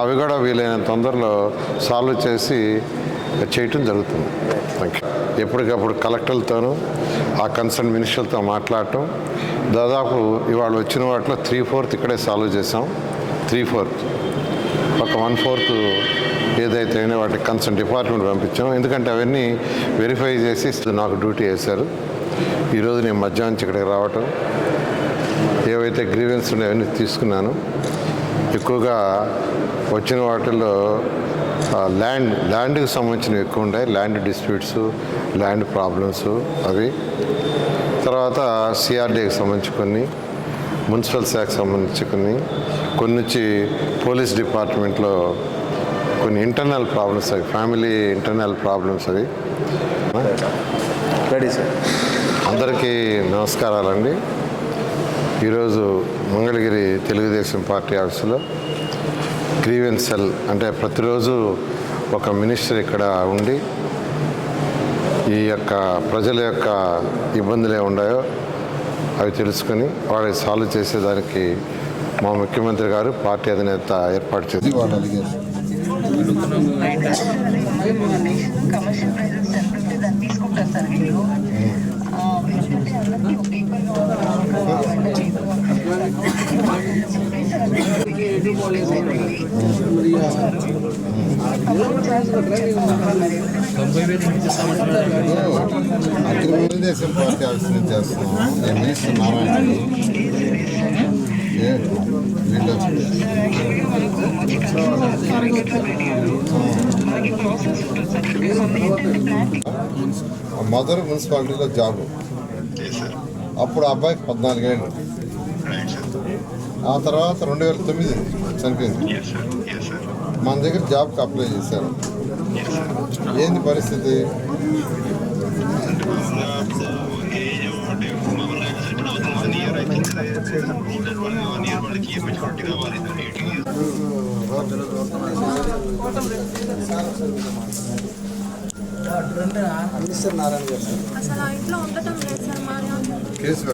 అవి కూడా వీలైన తొందరలో సాల్వ్ చేసి చేయటం జరుగుతుంది. థ్యాంక్ యూ ఎప్పటికప్పుడు కలెక్టర్లతోనూ ఆ కన్సర్న్ మినిస్టర్లతో మాట్లాడటం. దాదాపు ఇవాళ వచ్చిన వాటిలో త్రీ ఫోర్త్ ఇక్కడే సాల్వ్ చేసాం త్రీ ఫోర్త్. ఒక వన్ ఫోర్త్ ఏదైతే అయినా వాటి కన్సర్న్ డిపార్ట్మెంట్ పంపించాం. ఎందుకంటే అవన్నీ వెరిఫై చేసి నాకు డ్యూటీ వేశారు ఈరోజు నేను మధ్యాహ్నం నుంచి ఇక్కడికి రావటం. ఏవైతే గ్రీవెన్స్ ఉన్నాయో అవన్నీ తీసుకున్నాను. ఎక్కువగా వచ్చిన వాటిల్లో ల్యాండ్ ల్యాండ్కి సంబంధించినవి ఎక్కువ ఉన్నాయి ల్యాండ్ డిస్ప్యూట్స్ ల్యాండ్ ప్రాబ్లమ్స్ అవి. తర్వాత సిఆర్డీకి సంబంధించి కొన్ని మున్సిపల్ శాఖకు సంబంధించి కొన్ని కొన్ని వచ్చి పోలీస్ డిపార్ట్మెంట్లో కొన్ని ఇంటర్నల్ ప్రాబ్లమ్స్ అవి ఫ్యామిలీ ఇంటర్నల్ ప్రాబ్లమ్స్ అవి. రెడీ సార్ అందరికీ నమస్కారాలండి. ఈరోజు మంగళగిరి తెలుగుదేశం పార్టీ ఆఫీసులో గ్రీవెన్స్ సెల్ అంటే ప్రతిరోజు ఒక మినిస్టర్ ఇక్కడ ఉండి ఈ యొక్క ప్రజల యొక్క ఇబ్బందులు ఉన్నాయో అవి తెలుసుకొని వాటిని సాల్వ్ చేసేదానికి మా ముఖ్యమంత్రి గారు పార్టీ అధినేత ఏర్పాటు చేసి వాళ్ళు అడిగారు కమర్షియల్ ప్రైజెస్ తీసుకుంటారు సార్ వీళ్ళు. తెలుగుదేశం పార్టీ ఆఫీస్ నుంచి చేస్తున్నాం నేను మినిస్టర్ నారాయణ ఏ, వీళ్ళు మనకి ప్రాసెస్ ఉంటుంది సార్ కొంతమంది ఏంటంటే ప్లాన్ మదర్ మున్సిపాలిటీలో జాబ్ అప్పుడు ఆ అబ్బాయికి పద్నాలుగేళ్ళు ఆ తర్వాత రెండు వేల తొమ్మిది చనిపోయింది. మన దగ్గర జాబ్కి అప్లై చేశారు. ఏంది పరిస్థితి? అసలు ఆ ఇంట్లో ఉండటం లేదు సార్ కేసు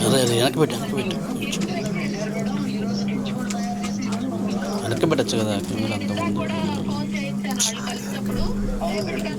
అదే అదే వెనక్కి పెట్టు వెనక్కి పెట్టు. వెనక్కి పెట్టచ్చు కదా కెమెరా అంత ముందు. kalmış.